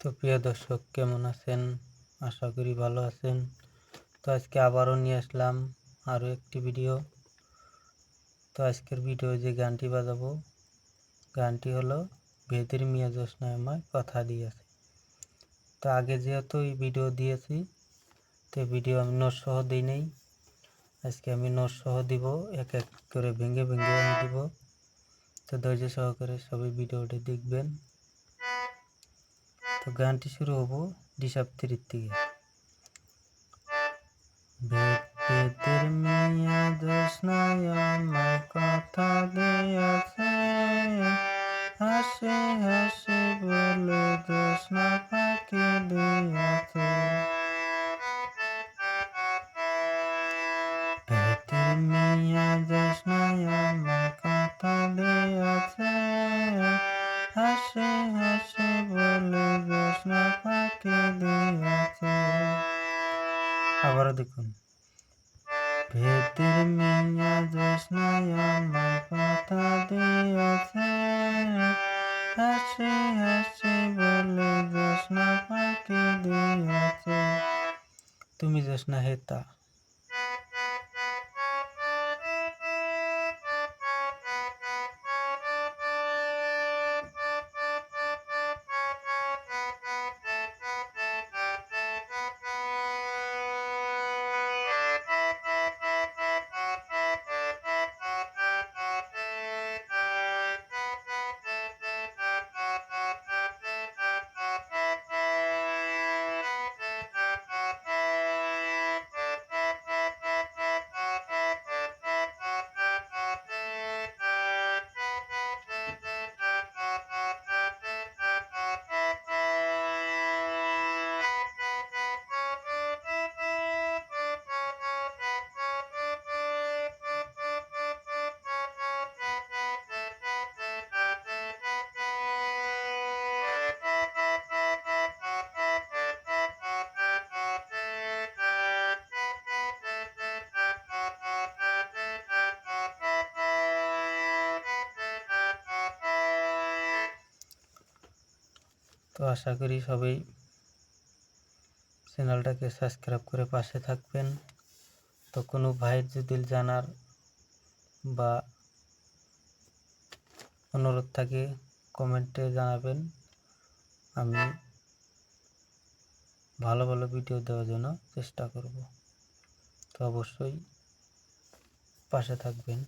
তো প্রিয় দর্শক, কেমন আছেন? আশা করি ভালো আছেন। তো আজকে আবারও নিয়ে আসলাম আরও একটি ভিডিও। তো আজকের ভিডিও যে গানটি বাজাবো, গানটি হলো ভেদের মিয়া জোসনায় আমায় কথা দিয়েছে। তো আগে যেহেতু এই ভিডিও দিয়েছি, তো ভিডিও আমি নোট সহ দিই নেই। আজকে আমি নোট সহ দিব, এক এক করে ভেঙে ভেঙে আমি দিব। তো ধৈর্য সহকারে সবাই ভিডিওটি দেখবেন। তো গানটি শুরু হব ডিসাপ্তিরির থেকে বেদের মিয়া জোসনায় আমার কথা দিয়েছে আবারও দেখুন। ভেদের মিয়া জোসনায় আমার কথা দিয়েছে। হাসি হাসি বলে জোসনা পাখি দিয়েছে। তুমি জোসনা হেতা। তো আশা করি সবাই চ্যানেলটাকে সাবস্ক্রাইব করে পাশে থাকবেন। তো কোনো ভাইয়ের যদি জানার বা অনুরোধ থাকে, কমেন্টে জানাবেন। আমি ভালো ভালো ভিডিও দেওয়ার জন্য চেষ্টা করব। তো অবশ্যই পাশে থাকবেন।